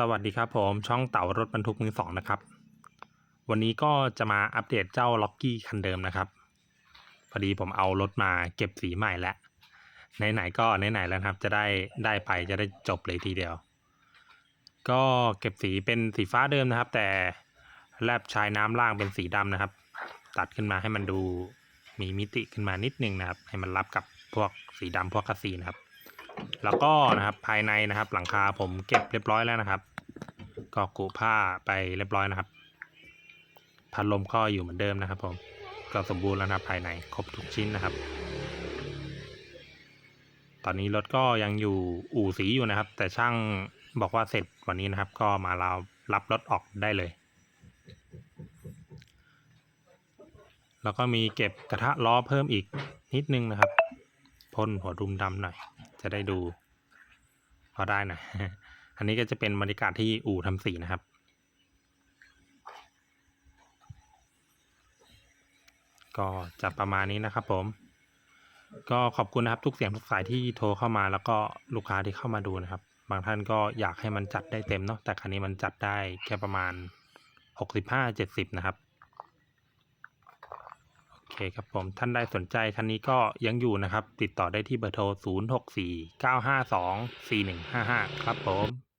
สวัสดีครับผมช่องเต่ารถบรรทุกมือสองนะครับ วันนี้ก็จะมาอัปเดตเจ้าล็อกกี้คันเดิมนะครับพอดีผมเอารถมาเก็บสีใหม่แล้วไหนๆก็ไหนๆแล้วครับ จะได้ได้ไปจะได้จบเลยทีเดียว ก็เก็บสีเป็นสีฟ้าเดิมนะครับ แต่แลบชายน้ำล่างเป็นสีดำนะครับ ตัดขึ้นมาให้มันดูมีมิติขึ้นมานิดนึงนะครับ ให้มันรับกับพวกสีดำพวกคัสซีนะครับ แล้วก็นะครับภายในนะครับหลังคาผมเก็บเรียบร้อยแล้วนะครับ ก็กุผ้าไปเรียบร้อยนะครับ พัดลมก็อยู่เหมือนเดิมนะครับผมก็สมบูรณ์แล้วนะครับภายในครบทุกชิ้นนะครับ ตอนนี้รถก็ยังอยู่อู่สีอยู่นะครับ แต่ช่างบอกว่าเสร็จวันนี้นะครับ ก็มาเรารับรถออกได้เลย แล้วก็มีเก็บกระทะล้อเพิ่มอีกนิดนึงนะครับพ่นหัวดุมดำหน่อย จะได้ดู พอได้นะ อันนี้ก็จะเป็นบรรยากาศที่อู่ทำสีนะครับ ก็จะประมาณนี้นะครับผม ก็ขอบคุณนะครับทุกเสียงทุกสายที่โทรเข้ามาแล้วก็ลูกค้าที่เข้ามาดูนะครับ บางท่านก็อยากให้มันจัดได้เต็มเนาะแต่คันนี้มันจัดได้แค่ประมาณหกสิบห้าเจ็ดสิบนะครับ เคครับผมท่านใดสนใจคันนี้ก็ยังอยู่นะครับ ติดต่อได้ที่เบอร์โทร 0 6 4 9 5 2 4 1 5 5 ครับผม